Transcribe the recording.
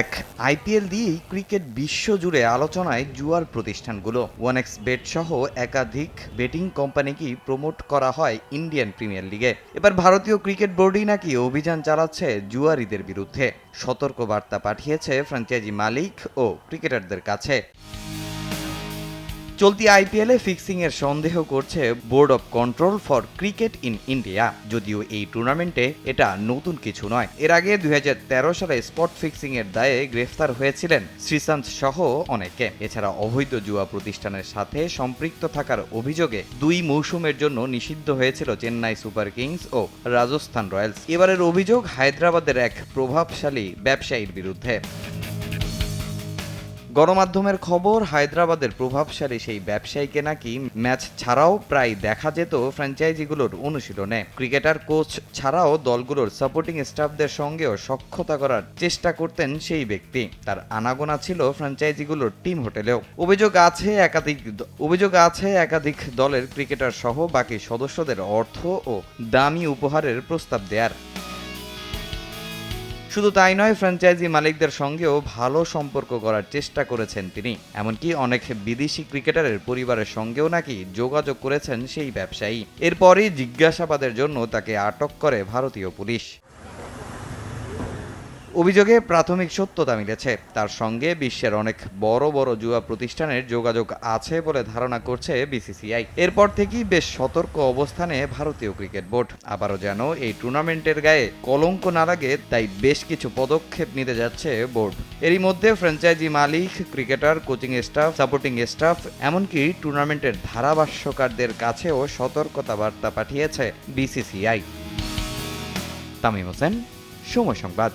এক আইপিএল দিয়েই ক্রিকেট বিশ্ব জুড়ে আলোচনায় জুয়ার প্রতিষ্ঠানগুলো। ওয়ান এক্স বেট সহ একাধিক বেটিং কোম্পানিকেই প্রমোট করা হয় ইন্ডিয়ান প্রিমিয়ার লিগে। এবার ভারতীয় ক্রিকেট বোর্ডই নাকি অভিযান চালাচ্ছে জুয়ারিদের বিরুদ্ধে। সতর্ক বার্তা পাঠিয়েছে ফ্র্যাঞ্চাইজি মালিক ও ক্রিকেটারদের কাছে। চলতি আইপিএলে ফিক্সিং এর সন্দেহ করছে board of control for cricket in India. যদিও এই টুর্নামেন্টে এটা নতুন কিছু নয়। এর আগে দুই হাজার তেরো সালে স্পট ফিক্সিং এর দায়ে গ্রেফতার হয়েছিলেন শ্রীশান্ত সহ অনেকে। এছাড়া অবৈধ জুয়া প্রতিষ্ঠানের সাথে সম্পৃক্ত থাকার অভিযোগে দুই মৌসুমের জন্য নিষিদ্ধ হয়েছিল চেন্নাই সুপার কিংস ও রাজস্থান রয়্যালস। এবারের অভিযোগ হায়দ্রাবাদের এক প্রভাবশালী ব্যবসায়ীর বিরুদ্ধে। গণমাধ্যমের খবর, হায়দ্রাবাদের প্রভাবশালী সেই ব্যবসায়ীকে নাকি ম্যাচ ছাড়াও প্রায় দেখা যেত ফ্র্যাঞ্চাইজিগুলোর অনুশীলনে। ক্রিকেটার, কোচ ছাড়াও দলগুলোর সাপোর্টিং স্টাফদের সঙ্গেও সক্ষতা করার চেষ্টা করতেন সেই ব্যক্তি। তার আনাগোনা ছিল ফ্র্যাঞ্চাইজিগুলোর টিম হোটেলেও। অভিযোগ আছে একাধিক অভিযোগ আছে একাধিক দলের ক্রিকেটার সহ বাকি সদস্যদের অর্থ ও দামি উপহারের প্রস্তাব দেয়ার। শুধু তাই নয় ফ্র্যাঞ্চাইজি মালিকদের সঙ্গেও ভালো সম্পর্ক করার চেষ্টা করেছেন তিনি। এমনকি অনেক বিদেশি ক্রিকেটারের পরিবারের সঙ্গেও নাকি যোগাযোগ করেছেন সেই ব্যবসায়ী। এরপরই জিজ্ঞাসাবাদের জন্য তাকে আটক করে ভারতীয় পুলিশ। অভিযোগে প্রাথমিক সত্যতা মিলেছে। তার সঙ্গে বিশ্বের অনেক বড় বড় জুয়া প্রতিষ্ঠানের যোগাযোগ আছে বলে ধারণা করছে বিসিসিআই। এরপর থেকেই বেশ সতর্ক অবস্থানে ভারতীয় ক্রিকেট বোর্ড। আবারও যেন এই টুর্নামেন্টের গায়ে কলঙ্ক না লাগে, তাই বেশ কিছু পদক্ষেপ নিতে যাচ্ছে বোর্ড। এরই মধ্যে ফ্র্যাঞ্চাইজি মালিক, cricketer, coaching staff, supporting staff, এমনকি টুর্নামেন্টের ধারাভাষ্যকারদের কাছেও সতর্কতা বার্তা পাঠিয়েছে বিসিসিআই। তামিম হোসেন, সময় সংবাদ।